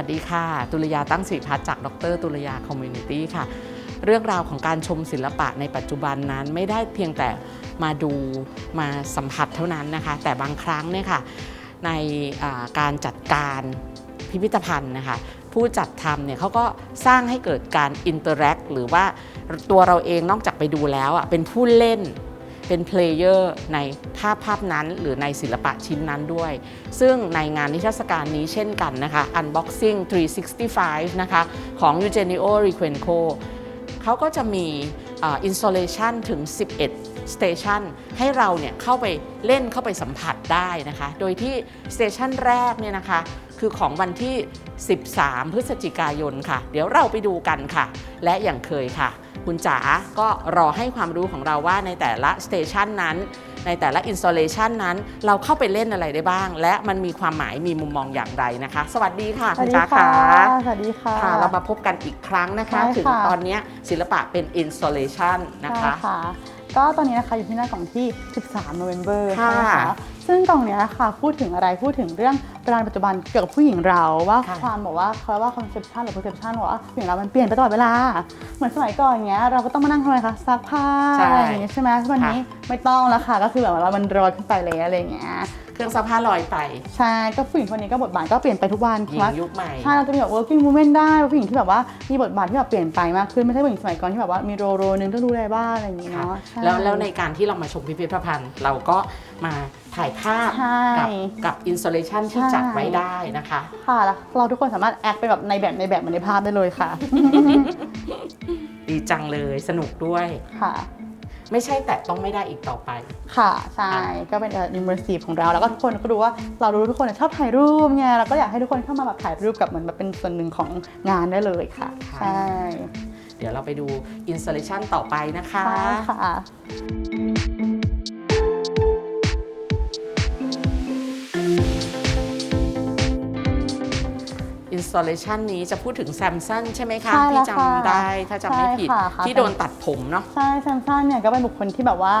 ัสดีค่ะ ตุลยาตั้งสิริพัฒน์จากดร ตุลยาคอมมูนิตี้ค่ะ เรื่องราวของการชมศิลปะในปัจจุบันนั้นไม่ได้เพียงแต่มาดูมาสัมผัสเท่านั้นนะคะ แต่บางครั้งเนี่ยค่ะในการจัดการพิพิธภัณฑ์นะคะผู้จัดทำเนี่ยเขาก็สร้างให้เกิดการอินเตอร์แอคหรือว่าตัวเราเองนอกจากไปดูแล้วอะเป็นผู้เล่น เป็นเพลเยอร์ในภาพภาพนั้น หรือในศิลปะชิ้นนั้นด้วย ซึ่งในงานนิทรรศการนี้เช่นกันนะคะ Unboxing 365 นะคะ ของ Eugenio Requenco เขาก็จะมีอินส t เลชันถึง 11 สเตชันให้เราเนี่ยเข้าไปเล่นเข้าไปสัมผัสได้นะคะ โดยที่สเตชันแรกเนี่ยนะคะ คือของวันที่ 13 พฤศจิกายนค่ะ เดี๋ยวเราไปดูกันค่ะ และอย่างเคยค่ะ คุณจ๋าก็รอให้ความรู้ของเราว่าในแต่ละสเตชันนั้น ในแต่ละอินส t เลชันนั้น เราเข้าไปเล่นอะไรได้บ้าง และมันมีความหมายมีมุมมองอย่างไรนะคะ สวัสดีค่ะสวัคุสณดีจ๋าค่ะค่ะสวัสดีค่ะค่ะ เรามาพบกันอีกครั้งนะคะใช่ค่ะถึงตอนเนี้ยศิลปะเป็น installation นะคะใช่ค่ะ ก็ตอนนี้นะคะอยู่ที่หน้ากล่องที่ 13โนเวม ber ค่ะใช่ไหมคะซึ่งกล่องเนี้ยค่ะพูดถึงอะไรพูดถึงเรื่องเวลาปัจจุบันเกี่ยวกับผู้หญิงเราว่าค่ะ ความบอกว่าเขาเรียกว่า conception หรือ perception ว่าผู้หญิงเรามันเปลี่ยนไปตลอดเวลา เหมือนสมัยก่อนอย่างเงี้ยเราก็ต้องมานั่งทำอะไรคะซักผ้าใช่อะไรอย่างเงี้ยใช่ไหมวันนี้ไม่ต้องแล้วค่ะก็คือแบบว่ามันรอยขึ้นไปเลยอะไรอย่างเงี้ย เครื่องซักผ้าลอยไปใช่ก็ผู้หญิงคนนี้ก็บทบาทก็เปลี่ยนไปทุกวันหญิงค่ะยุคใหม่ใช่เราจะมีแบบ working woman ได้ผู้หญิงที่แบบว่ามีบทบาทที่แบบเปลี่ยนไปมากขึ้นไม่ใช่ผู้หญิงสมัยก่อนที่แบบว่ามีโรโรนึงต้องดูแลบ้านอะไรอย่างงี้ค่ะเนาะใช่แล้วแล้วในการที่เรามาชมพิพิธภัณฑ์ เราก็มาถ่ายภาพใช่กับกับ installation ที่ใช่จัดไว้ได้นะคะค่ะแล้วเราทุกคนสามารถแอคไปแบบในแบบในแบบเหมือนในภาพได้เลยค่ะ ดีจังเลยสนุกด้วยค่ะ ไม่ใช่แต่ต้องไม่ได้อีกต่อไป ค่ะใช่ก็เป็นเอ่อ immersive ของเราแล้วก็ทุกคนก็รู้ว่าเรารู้ทุกคนชอบถ่ายรูปไงเราก็อยากให้ทุกคนเข้ามาแบบถ่ายรูปกับเหมือนแบบเป็นส่วนหนึ่งของงานได้เลยค่ะค่ะ ใช่เดี๋ยวเราไปดู installation ต่อไปนะคะ ใช่ค่ะ installation นี้จะพูดถึง Samsung ใช่ไหมคะใช่แล้ที่วค่ะจำได้ถ้าจำไม่ผิด ใช่ค่ะค่ะที่โดนตัดผมเนาะ ใช่แซมซันเนี่ยก็เป็นบุคคลที่แบบว่า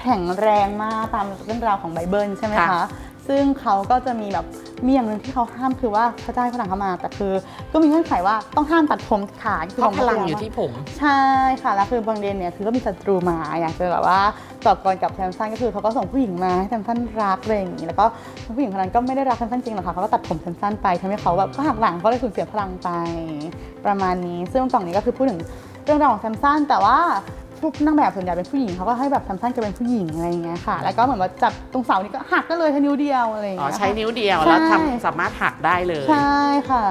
แข็งแรงมากตามเรื่องราวของไบเบิลใช่ไหมคะค่ะ ซึ่งเขาก็จะมีแบบมีอย่างหนึ่งที่เขาห้ามคือว่าพระเจ้าให้ฝรั่งเข้ามา แต่คือ ก็มีเงื่อนไขว่าต้องห้ามตัดผมขาดเพราะพลังอยู่ที่ผม ใช่ค่ะแล้วคือบางเดนเนี่ยคือก็มีศัตรูมาอยากจะแบบว่าต่อกรกับแซมซันก็คือเขาก็ส่งผู้หญิงมาให้แซมซันรักอะไรอย่างนี้แล้วก็ผู้หญิงคนนั้นก็ไม่ได้รักแซมซันจริงหรอกค่ะเขาก็ตัดผมแซมซันไปทำให้เขาแบบก็หักหลังเขาเลยสูญเสียพลังไป ประมาณนี้ ซึ่งกล่องนี้ก็คือพูดถึงเรื่องราวของแซมซันแต่ว่า ทุกนางแบบส่วนใหญ่เป็นผู้หญิงเขาก็ให้แบบแซมซันจะเป็นผู้หญิงอะไรอย่างเงี้ยค่ะ แล้วก็เหมือนว่าจับตรงเสานี้ก็หักก็เลยแค่นิ้วเดียวอะไรอย่างอ๋อเงี้ยใช้ค่ะนิ้วเดียวใช่แล้วทำสามารถหักได้เลย ใช่ค่ะ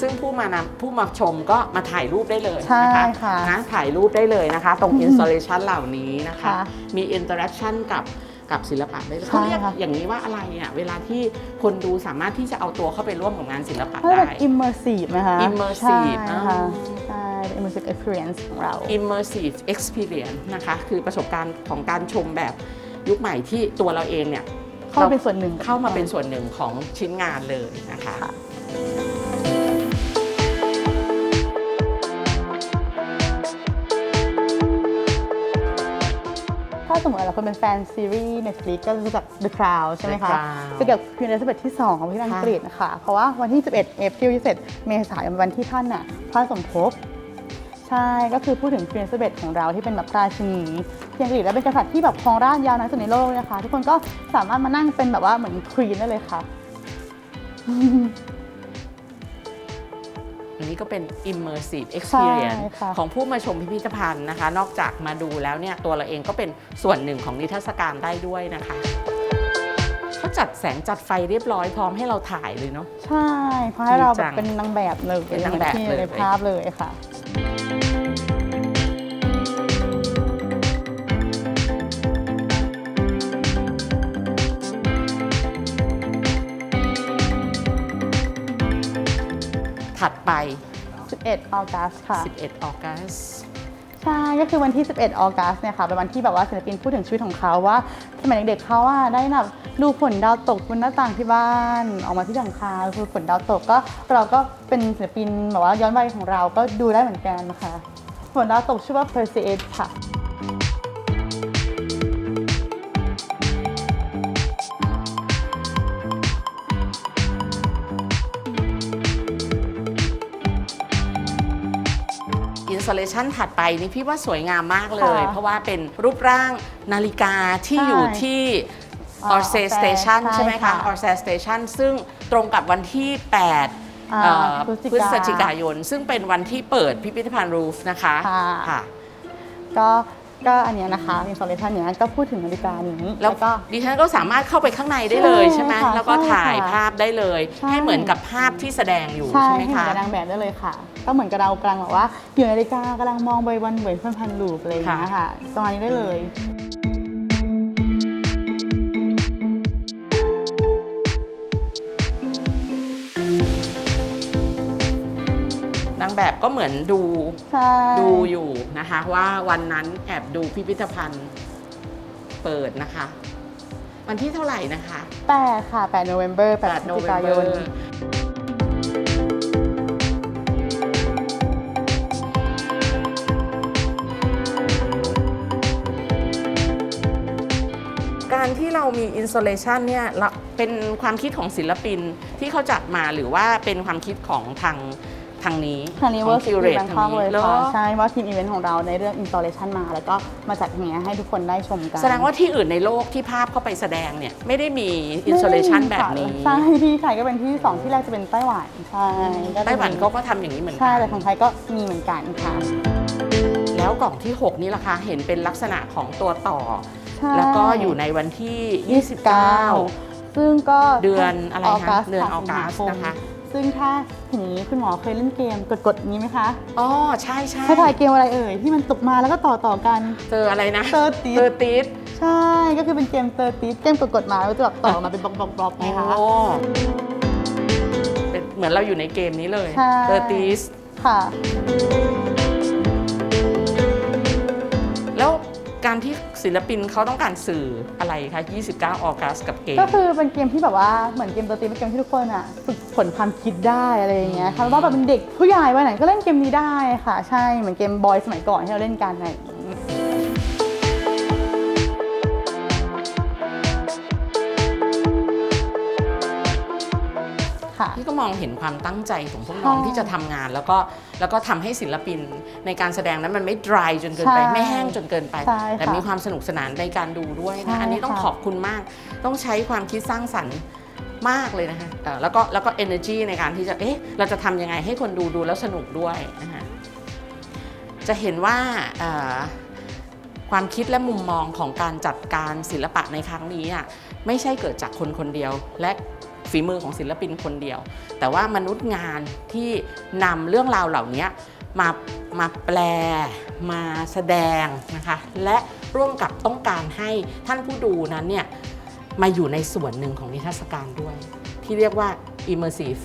ซึ่งผู้มานำผู้มาชมก็มาถ่ายรูปได้เลยใช่นะคะค่ะนะถ่ายรูปได้เลยนะคะ ตรง installation เหล่านี้นะคะ ค่ะ มี interaction กับ กับศิลปะได้เลยใช่เขาเรียกค่ะอย่างนี้ว่าอะไรอะเวลาที่คนดูสามารถที่จะเอาตัวเข้าไปร่วมกับงานศิลปะเขาเรียกได้ว่า immersive นะคะ immersive ใช่ค่ะอ๋อใช่เป็น immersive experience ของเรา immersive experience นะคะคือประสบการณ์ของการชมแบบยุคใหม่ที่ตัวเราเองเนี่ยเข้ามาเป็นส่วนหนึ่งเข้ามาเป็นส่วนหนึ่งของชิ้นงานเลยนะคะ ถ้าสมมติเราคนเป็นแฟนซีรีส์ Netflix ก็รู้จัก The Crown ใช่ไหมคะ The Crown จะเกี่ยวกับควีนเอลิซาเบธที่2ของที่อังกฤษนะคะ เพราะว่าวันที่ 11 เอพริล27เมษายนเป็นวันที่ท่านน่ะพระสมภพใช่ ก็คือพูดถึงควีนเอลิซาเบธของเราที่เป็นแบบราชินีที่อังกฤษและเป็นกษัตริย์ที่แบบครองราชย์ยาวนานที่สุดในโลกเลยนะคะ ทุกคนก็สามารถมานั่งเป็นแบบว่าเหมือนควีนได้เลยค่ะอั นนี้ก็เป็น immersive experience ใช่ค่ะ ของผู้มาชมพิพิธภัณฑ์นะคะ นอกจากมาดูแล้วเนี่ยตัวเราเองก็เป็นส่วนหนึ่งของนิทรรศการได้ด้วยนะคะเขาจัดแสงจัดไฟเรียบร้อยพร้อมให้เราถ่ายเลยเนาะ ใช่เพราะให้เราดีจัแบบงเป็นนางแบบเลยเป็นนางแบบที่เลยในภาพเลยค่ะ ไป 11ออกัสค่ะ 11ออกัสใช่ ก็คือวันที่ 11ออกัสเนี่ยค่ะเป็นวันที่แบบว่าศิลปินพูดถึงชีวิตของเขาว่าสมัยเด็กๆเขาว่าได้แบบดูฝนดาวตกบนหน้าต่างที่บ้าน ออกมาที่หลังคาคือฝนดาวตกก็เราก็เป็นศิลปินแบบว่าย้อนวัยของเราก็ดูได้เหมือนกันนะคะฝนดาวตกชื่อว่า Perseid ค่ะ อินส l เลชันถัดไปนี่พี่ว่าสวยงามมากเลย ค่ะเพราะว่าเป็นรูปร่างนาฬิกาที่ใช่อยู่ที่ อ่าออร์เซ Orsay สเตชันใช่ใช่ไหมคะ ค่ะออร์เซสเตชันซึ่งตรงกับวันที่ 8 อ่าเอ่อพฤศจิพฤกาศจิกายน ซึ่งเป็นวันที่เปิดพิพิธภัณฑ์รูฟนะคะค่ะค่ะก็ ก็อันเนี้ยนะคะ installation เนี้ยก็พูดถึงนาฬิกานี้แล้วก็ ดิฉันก็สามารถเข้าไปข้างในได้เลยใช่ใช่ไหมค่ะแล้วก็ใช่ถ่ายค่ะภาพได้เลย ใช่ ให้เหมือนกับภาพที่แสดงอยู่ใช่ใช่ไหมให้เหมือคะ นกับนางแบบได้เลยค่ะ ก็เหมือนกับเรากำลังแบบว่าอยู่ในนาฬิกากำลังมองไปวันเหมือนพันพันลูปอะไรอย่างเงี้ยค่ะประมาณนี้ได้เลยนางแบบก็เหมือนดูใช่ดูอยู่นะคะ ว่าวันนั้นแอบดูพิพิธภัณฑ์เปิดนะคะ วันที่เท่าไหร่นะคะแปดค่ะ8 November 8พฤศ8โนจิเวกามเบยอนร์การที่เรามีอินส l เลชันเนี่ยเราเป็นความคิดของศิลปินที่เขาจัดมาหรือว่าเป็นความคิดของทาง ทางนี้ทางนี้ขเวอองร์คิซิวลเรเลตแบงทาคองกนี้เลยแล้วค่ะใช่ว่าทีมอีเวนต์ของเราในเรื่อง installation มา แล้วก็มาจัดอย่างเงี้ยให้ทุกคนได้ชมกันแสดงว่าที่อื่นในโลกที่ภาพเข้าไปแสดงเนี่ย ไม่ได้มีอินส l เลชันแบบนี้ ใช่ที่ไทยก็เป็นที่สองที่แรกจะเป็นไต้หวันใช่ก็จะมีไต้หวันเขาก็ทำอย่างนี้เหมือนกัใช่แต่ของไทยก็มีเหมือนกันค่ะแล้วกล่องที่ 6 นี่ล่ะคะเห็นเป็นลักษณะของตัวต่อใช่แล้วก็อยู่ในวันที่ 29 ซึ่งก็เดือนอะไรคะกัสเดือนค่ะออกัสสิงหานะคะ ซึ่งถ้าอย่างนี้คุณหมอเคยเล่นเกมกดๆอย่างนี้ไหมคะอ๋อใช่ใช่คล้ายๆเกมอะไรเอ่ยที่มันตกมาแล้วก็ต่อต่อๆกันเจออะไรนะเตอร์ติเตอสร์ติสใช่ก็คือเป็นเกมเตอร์ติสเกมกดๆมาแล้วจะแบบต่อมาเป็นบล็อกๆๆไงคะโอ้เป็นเหมือนเราอยู่ในเกมนี้เลยใช่เตอร์ติสค่ะ ศิลปินเขาต้องการสื่ออะไรคะ29 ออกัสกับเกม ก็คือเป็นเกมที่แบบว่าเหมือนเกมตัวตีเป็นเกมที่ทุกคนอะฝึกฝนความคิดได้อะไรอย่างเงี้ยค่ะว่าแบบเป็นเด็กผู้ใหญ่วัยไหนก็เล่นเกมนี้ได้ค่ะ ใช่เหมือนเกมบอยสมัยก่อนที่เราเล่นกันอะไรอย่างงี้ค่ พี่ก็มองเห็นความตั้งใจของพวกน้องใช่ที่จะทำงาน แล้วก็แล้วก็ทำให้ศิลปินในการแสดงนั้นมันไม่ dry จนเกินไปใช่ไม่แห้งจนเกินไปใช่ค่ะแต่มีความสนุกสนานในการดูด้วยใช่นะอันนี้ต้องค่ะขอบคุณมาก ต้องใช้ความคิดสร้างสรรค์มากเลยนะคะเอ่อแล้วก็แล้วก็ energy ในการที่จะเอ๊ะเราจะทำยังไงให้คนดูดูแล้วสนุกด้วยนะคะจะเห็นว่าเอ่อความคิดและมุมมองของการจัดการศิลปะในครั้งนี้อะไม่ใช่เกิดจากคนคนเดียวและ ฝีมือของศิลปินคนเดียว แต่ว่ามนุษย์งานที่นำเรื่องราวเหล่านี้มามาแปลมาแสดงนะคะและร่วมกับต้องการให้ท่านผู้ดูนั้นเนี่ยมาอยู่ในส่วนหนึ่งของนิทรรศการด้วย ที่เรียกว่า immersive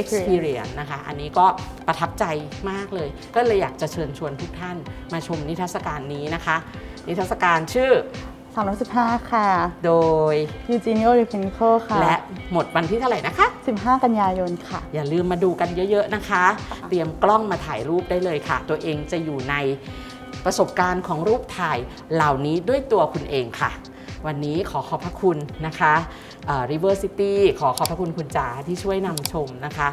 experience นะคะ อันนี้ก็ประทับใจมากเลย ก็เลยอยากจะเชิญชวนทุกท่านมาชมนิทรรศการนี้นะคะ นิทรรศการชื่อ 315 ค่ะ โดย Eugenio d e p e n c o ค่ะ และหมดวันที่เท่าไหร่นะคะ 15 กันยายนค่ะ อย่าลืมมาดูกันเยอะๆนะคะ เตรียมกล้องมาถ่ายรูปได้เลยค่ะ ตัวเองจะอยู่ในประสบการณ์ของรูปถ่ายเหล่านี้ด้วยตัวคุณเองค่ะ วันนี้ขอขอบพระคุณนะคะเอ่อ River City ขอขอบพระคุณคุณจ๋าที่ช่วยนำชมนะคะ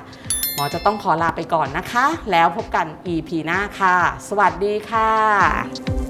หมอจะต้องขอลาไปก่อนนะคะ แล้วพบกัน EP หน้าค่ะ สวัสดีค่ะ